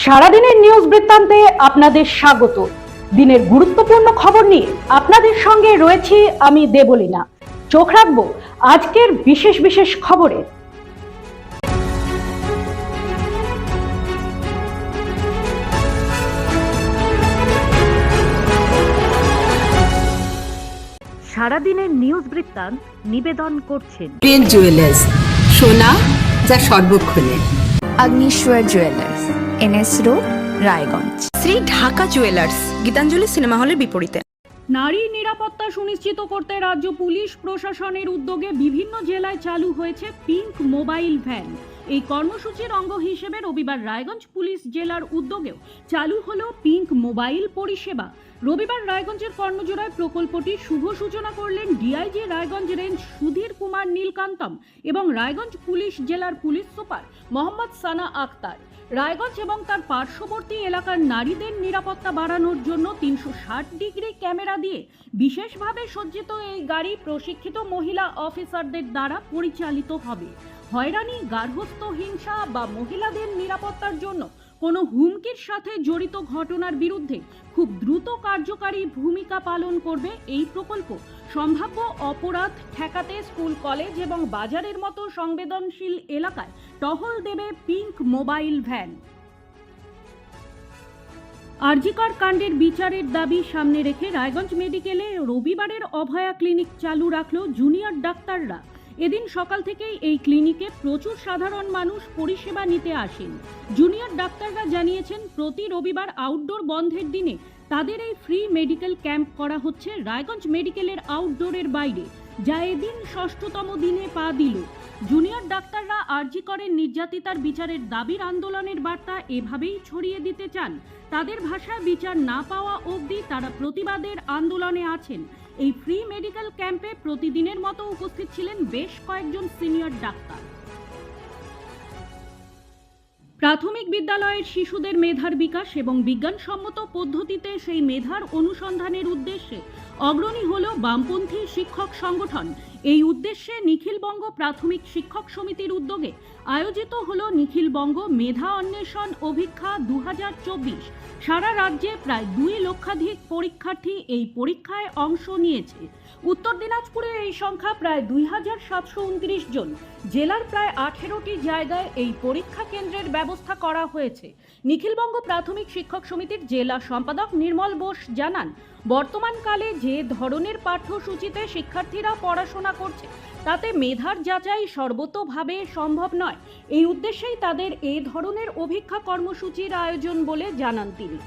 সারাদিনের নিউজ বৃত্তান্তে আপনাদের স্বাগত। দিনের গুরুত্বপূর্ণ খবর নিয়ে আপনাদের সঙ্গে রয়েছি আমি দেবলীনা। চোখ রাখব আজকের বিশেষ বিশেষ খবরে। সারাদিনের নিউজ বৃত্তান্ত নিবেদন করছেন। জুয়েলার্স সোনা যা সর্বক্ষণে। Agnishwar jewellers NS road Raiganj. Shri Dhaka jewellers Gitanjali cinema হলের বিপরীতে। নারী নিরাপত্তা সুনিশ্চিত করতে রাজ্য পুলিশ প্রশাসনের উদ্যোগে বিভিন্ন জেলায় চালু হয়েছে পিঙ্ক মোবাইল ভ্যান। এই কর্মসূচির অঙ্গ হিসেবে রবিবার রায়গঞ্জ পুলিশ জেলার উদ্যোগেও চালু হলো পিঙ্ক মোবাইল পরিষেবা। রবিবার রায়গঞ্জের কর্ণজোড়ায় প্রকল্পটির শুভ সূচনা করলেন ডিআইজি রায়গঞ্জ রেঞ্জ সুধীর কুমার নীলকান্তম এবং রায়গঞ্জ পুলিশ জেলার পুলিশ সুপার মোহাম্মদ সানা আক্তার রায়গঞ্জ এবং তার পার্শ্ববর্তী এলাকার নারীদের নিরাপত্তা বাড়ানোর জন্য তিনশো ষাট ডিগ্রি ক্যামেরা দিয়ে বিশেষভাবে সজ্জিত এই গাড়ি প্রশিক্ষিত মহিলা অফিসারদের দ্বারা পরিচালিত হবে। হয়রানি, গার্হস্থ্য হিংসা বা মহিলাদের নিরাপত্তার জন্য কোনো হুমকির সাথে জড়িত ঘটনার বিরুদ্ধে খুব দ্রুত কার্যকারী ভূমিকা পালন করবে এই প্রকল্প। সম্ভাব্য অপরাধ ঠেকাতে স্কুল, কলেজ এবং বাজারের মতো সংবেদনশীল এলাকায় টহল দেবে পিঙ্ক মোবাইল ভ্যান। আরজিকর কাণ্ডের বিচারের দাবি সামনে রেখে রায়গঞ্জ মেডিকেলে রবিবারের অভয়া ক্লিনিক চালু রাখল জুনিয়র ডাক্তাররা। এদিন সকাল থেকেই এই ক্লিনিকে প্রচুর সাধারণ মানুষ পরিষেবা নিতে আসেন। জুনিয়র ডাক্তাররা জানিয়েছেন, প্রতি রবিবার আউটডোর বন্ধের দিনে তাদের এই ফ্রি মেডিকেল ক্যাম্প করা হচ্ছে রায়গঞ্জ মেডিকেলের আউটডোরের বাইরে, যা এদিন ষষ্ঠতম দিনে পা দিল। জুনিয়র ডাক্তাররা আরজি করেন নির্যাতিতার বিচারের দাবির আন্দোলনের বার্তা এভাবেই ছড়িয়ে দিতে চান। তাদের ভাষায় বিচার না পাওয়া অবধি তারা প্রতিবাদের আন্দোলনে আছেন। এই ফ্রি মেডিকেল ক্যাম্পে প্রতিদিনের মতো উপস্থিত ছিলেন বেশ কয়েকজন সিনিয়র ডাক্তার। প্রাথমিক বিদ্যালয়ের শিশুদের মেধার বিকাশ এবং বিজ্ঞানসম্মত পদ্ধতিতে সেই মেধার অনুসন্ধানের উদ্দেশ্যে অগ্রণী হল বামপন্থী শিক্ষক সংগঠন। এই উদ্দেশ্যে নিখিলবঙ্গ প্রাথমিক শিক্ষক সমিতির উদ্যোগে আয়োজিত হল নিখিলবঙ্গ মেধা অন্বেষণ অভিক্ষা দু সারা রাজ্যে প্রায় দুই লক্ষাধিক পরীক্ষার্থী এই পরীক্ষায় অংশ নিয়েছে। উত্তর দিনাজপুরে এই সংখ্যা প্রায় দুই হাজার সাতশো উনত্রিশ জন। জেলার প্রায় আঠেরোটি জায়গায় এই পরীক্ষা কেন্দ্রের ব্যবস্থা করা হয়েছে। নিখিলবঙ্গ প্রাথমিক শিক্ষক সমিতির জেলা সম্পাদক নির্মল বোস জানান বর্তমানকালে যে ধরনের পাঠ্যসূচিতে শিক্ষার্থীরা পড়াশোনা করছে, তাতে মেধার যাচাই সর্বতোভাবে সম্ভব নয়। এই উদ্দেশ্যেই তাদের এ ধরনের অভিক্ষা কর্মসূচির আয়োজন বলে জানান তিনি।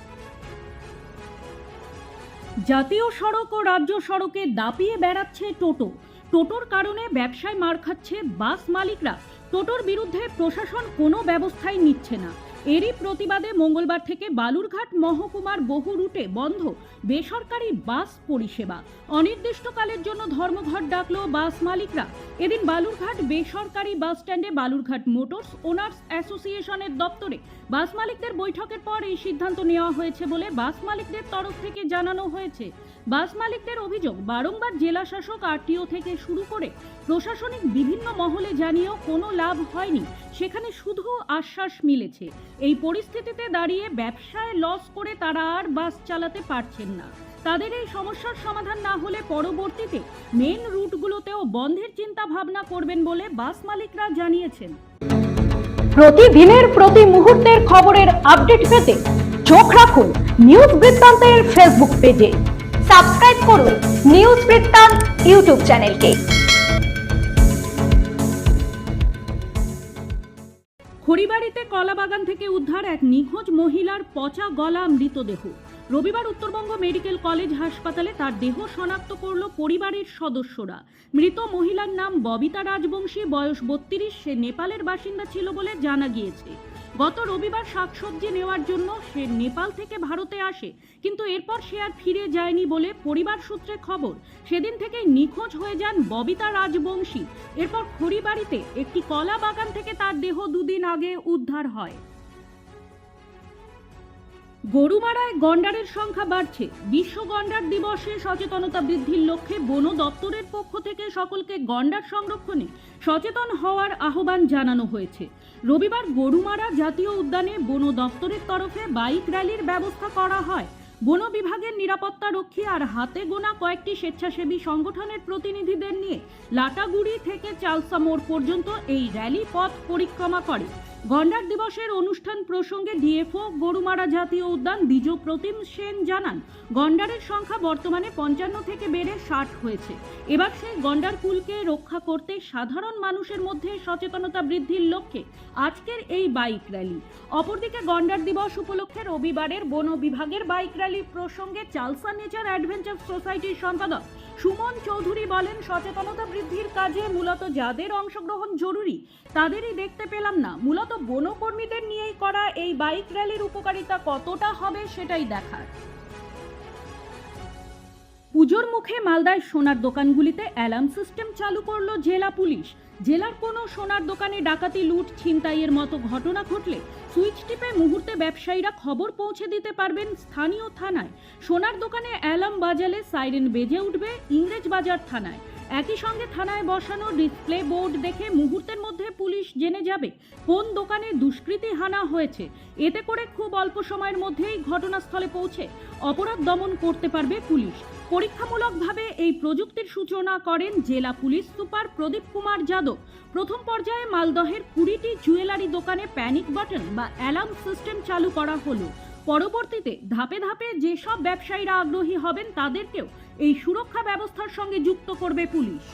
জাতীয় সড়ক ও রাজ্য সড়কে দাপিয়ে বেড়াচ্ছে টোটো। টোটোর কারণে ব্যবসায় মার খাচ্ছে বাস মালিকরা। টোটোর বিরুদ্ধে প্রশাসন কোনো ব্যবস্থাই নিচ্ছে না। এরই প্রতিবাদে মঙ্গলবার থেকে বালুরঘাট মহকুমার বহু রুটে বন্ধ বেসরকারি বাস পরিষেবা। অনির্দিষ্টকালের জন্য ধর্মঘট ডাকলো বাস মালিকরা। এদিন বালুরঘাট বেসরকারি বাস স্ট্যান্ডে বালুরঘাট মোটরস ওনার্স অ্যাসোসিয়েশনের দপ্তরে বাস মালিকদের বৈঠকের পর এই সিদ্ধান্ত নেওয়া হয়েছে বলে বাস মালিকদের তরফ থেকে জানানো হয়েছে। বাস মালিকদের অভিযোগ, বারংবার জেলা শাসক আরটিও থেকে শুরু করে প্রশাসনিক বিভিন্ন মহলে জানিয়েও কোনো লাভ হয়নি। সেখানে শুধু আশ্বাস মিলেছে। এই পরিস্থিতিতে দাঁড়িয়ে ব্যবসায় লস করে তারা আর বাস চালাতে পারছেন না। তাদের এই সমস্যার সমাধান না হলে পরবর্তীতে মেন রুটগুলোতেও বন্ধের চিন্তা ভাবনা করবেন বলে বাস মালিকরা জানিয়েছেন। প্রতিদিনের প্রতি মুহূর্তের খবরের আপডেট পেতে চোখ রাখুন নিউজ বৃত্তান্তের ফেসবুক পেজে সাবস্ক্রাইব করুন নিউজ বৃত্তান্ত ইউটিউব চ্যানেলকে খড়িবাড়িতে কলাবাগান থেকে উদ্ধার এক নিখোঁজ মহিলার পচা গলা মৃতদেহ। রবিবার উত্তরবঙ্গ মেডিকেল কলেজ হাসপাতালে তার দেহ শনাক্ত করল পরিবারের সদস্যরা। মৃত মহিলার নাম ববিতা রাজবংশী, বয়স বত্রিশ, সে নেপালের বাসিন্দা ছিল বলে জানা গিয়েছে। গত রবিবার শাকসবজি নেওয়ার জন্য সে নেপাল থেকে ভারতে আসে, কিন্তু এরপর সে আর ফিরে যায়নি বলে পরিবার সূত্রে খবর। সেদিন থেকে নিখোঁজ হয়ে যান ববিতা রাজবংশী। এরপর খড়িবাড়িতে একটি কলা বাগান থেকে তার দেহ দুদিন আগে উদ্ধার হয়। গরুমারায় গন্ডারের সংখ্যা বাড়ছে। বিশ্ব গন্ডার দিবসে সচেতনতা বৃদ্ধির লক্ষ্যে বন দপ্তরের পক্ষ থেকে সকলকে গন্ডার সংরক্ষণে সচেতন হওয়ার আহ্বান জানানো হয়েছে। রবিবার গরুমারা জাতীয় উদ্যানে বন দপ্তরের তরফে বাইক র্যালির ব্যবস্থা করা হয়। বন বিভাগের নিরাপত্তা রক্ষী আর হাতে গোনা কয়েকটি স্বেচ্ছাসেবী সংগঠনের প্রতিনিধিদের নিয়ে লাটাগুড়ি থেকে চালসা মোড় পর্যন্ত এই র্যালি পথ পরিক্রমা করে। গন্ডার দিবসের অনুষ্ঠান প্রসঙ্গে ডিএফও গরুমারা জাতীয় উদ্যান, দ্বিজ প্রতিম সেন জানান, গন্ডারের সংখ্যা বর্তমানে পঞ্চান্ন থেকে বেড়ে ষাট হয়েছে। এবার সেই গন্ডার কুলকে রক্ষা করতে সাধারণ মানুষের মধ্যে সচেতনতা বৃদ্ধির লক্ষ্যে আজকের এই বাইক র্যালি। অপরদিকে গন্ডার দিবস উপলক্ষে রবিবারের বন বিভাগের বাইক র্যালি প্রসঙ্গে চালসা নেচার অ্যাডভেঞ্চার সোসাইটির সম্পাদক সুমন চৌধুরী বলেন, সচেতনতা বৃদ্ধির কাজে মূলত যাদের অংশগ্রহণ জরুরি, তাদেরই দেখতে পেলাম না। মূলত বনকর্মীদের নিয়েই করা এই বাইক র্যালির উপকারিতা কতটা হবে সেটাই দেখার। পুজোর মুখে মালদায় সোনার দোকানগুলিতে অ্যালার্ম সিস্টেম চালু করল জেলা পুলিশ। জেলার কোনো সোনার দোকানে ডাকাতি, লুট, ছিনতাইয়ের মতো ঘটনা ঘটলে সুইচ টিপে মুহূর্তে ব্যবসায়ীরা খবর পৌঁছে দিতে পারবেন স্থানীয় থানায়। সোনার দোকানে অ্যালার্ম বাজালে সাইরেন বেজে উঠবে ইংরেজ বাজার থানায়। একই সঙ্গে থানায় বসানো ডিসপ্লে বোর্ড দেখে মুহূর্তের মধ্যে পুলিশ জেনে যাবে কোন দোকানে দুষ্কৃতী হানা হয়েছে। এতে করে খুব অল্প সময়ের মধ্যেই ঘটনাস্থলে পৌঁছে অপরাধ দমন করতে পারবে পুলিশ। পরীক্ষামূলকভাবে এই প্রযুক্তির সূচনা করেন জেলা পুলিশ সুপার প্রদীপ কুমার যাদব। প্রথম পর্যায়ে মালদহের কুড়িটি জুয়েলারি দোকানে প্যানিক বাটন বা অ্যালার্ম সিস্টেম চালু করা হলো। পরবর্তীতে ধাপে ধাপে যেসব ব্যবসায়ীরা আগ্রহী হবেন, তাদেরকেও এই সুরক্ষা ব্যবস্থার সঙ্গে যুক্ত করবে পুলিশ।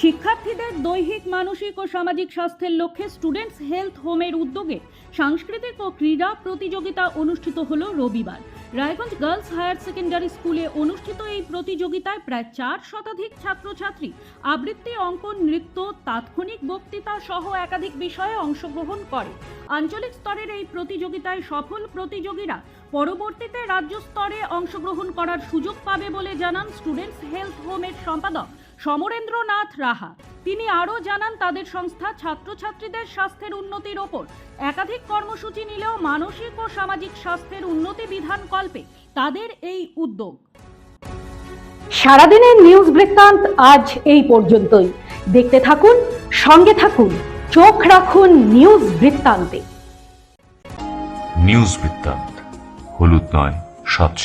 শিক্ষার্থীদের দৈহিক, মানসিক ও সামাজিক স্বাস্থ্যের লক্ষ্যে স্টুডেন্টস হেলথ হোমের উদ্যোগে সাংস্কৃতিক ও ক্রীড়া প্রতিযোগিতা অনুষ্ঠিত হলো রবিবার। রায়গঞ্জ গার্লস হায়ার সেকেন্ডারি স্কুলে অনুষ্ঠিত এই প্রতিযোগিতায় প্রায় চার শতাধিক ছাত্রছাত্রী, আবৃত্তি, অঙ্কন, নৃত্য, তাৎক্ষণিক বক্তৃতা সহ একাধিক বিষয়ে অংশগ্রহণ করে। আঞ্চলিক স্তরের এই প্রতিযোগিতায় সফল প্রতিযোগীরা পরবর্তীতে রাজ্য স্তরে অংশগ্রহণ করার সুযোগ পাবে বলে জানান স্টুডেন্টস হেলথ হোমের সম্পাদক সমরেন্দ্রনাথ রাহা। তিনি আরও জানান তাদের সংস্থা ছাত্রছাত্রীদের স্বাস্থ্যের উন্নতির ওপর। একাধিক কর্মসূচি নিলেও মানসিক ও সামাজিক স্বাস্থ্যের উন্নতি বিধান কল্পে তাদের এই উদ্যোগ। সারাদিনের নিউজ বৃত্তান্ত আজ এই পর্যন্তই। দেখতে থাকুন সঙ্গে থাকুন চোখ রাখুন নিউজ বৃত্তান্তে। নিউজ বৃত্তান্ত হলুদ নয় স্বচ্ছ